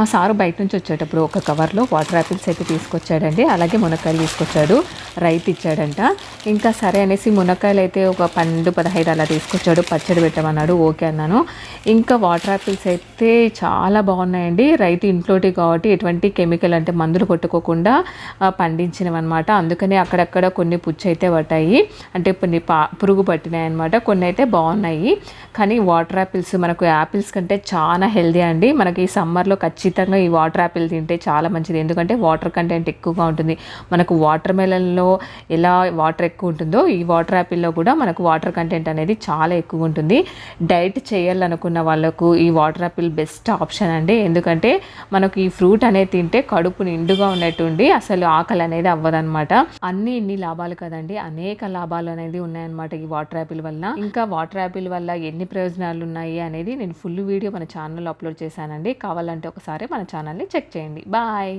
మా సారు బయట నుంచి వచ్చేటప్పుడు ఒక కవర్లో వాటర్ యాపిల్స్ అయితే తీసుకొచ్చాడండి. అలాగే మునక్కాయలు తీసుకొచ్చాడు. రైతు ఇచ్చాడంట. ఇంకా సరే అనేసి మునక్కాయలు అయితే ఒక పన్నెండు పదహైదు అలా తీసుకొచ్చాడు. పచ్చడి పెట్టమన్నాడు. ఓకే అన్నాను. ఇంకా వాటర్ యాపిల్స్ అయితే చాలా బాగున్నాయండి. రైతు ఇంట్లోటి కాబట్టి ఎటువంటి కెమికల్ అంటే మందులు కొట్టుకోకుండా పండించినవి అనమాట అందుకని అక్కడక్కడ కొన్ని పుచ్చు అయితే పట్టాయి అంటే కొన్ని పా పురుగు పట్టినాయి అనమాట కొన్ని అయితే బాగున్నాయి. కానీ వాటర్ యాపిల్స్ మనకు యాపిల్స్ కంటే చాలా హెల్దీ అండి. మనకి ఈ సమ్మర్లో ఖచ్చితంగా ఈ వాటర్ యాపిల్ తింటే చాలా మంచిది. ఎందుకంటే వాటర్ కంటెంట్ ఎక్కువగా ఉంటుంది. మనకు వాటర్ మెలన్లో ఎలా వాటర్ ఎక్కువ ఉంటుందో ఈ వాటర్ యాపిల్లో కూడా మనకు వాటర్ కంటెంట్ అనేది చాలా ఎక్కువ ఉంటుంది. డైట్ చేయాలనుకున్న వాళ్ళకు ఈ వాటర్ యాపిల్ బెస్ట్ ఆప్షన్ అండి. ఎందుకంటే మనకు ఈ ఫ్రూట్ అనేది తింటే కడుపు నిండుగా ఉన్నట్టుండి అసలు ఆకలి అనేది అవ్వదన్నమాట. అన్ని ఇన్ని లాభాలు కదండి. అనేక లాభాలు అనేది ఉన్నాయన్నమాట ఈ వాటర్ యాపిల్ వల్ల ఇంకా వాటర్ యాపిల్ వల్ల ఎన్ని ప్రయోజనాలు ఉన్నాయి అనేది నేను ఫుల్ వీడియో మన ఛానల్లో అప్లోడ్ చేశానండి. కావాలంటే ఒకసారి ఒకసారి మన ఛానల్ని చెక్ చేయండి. బాయ్.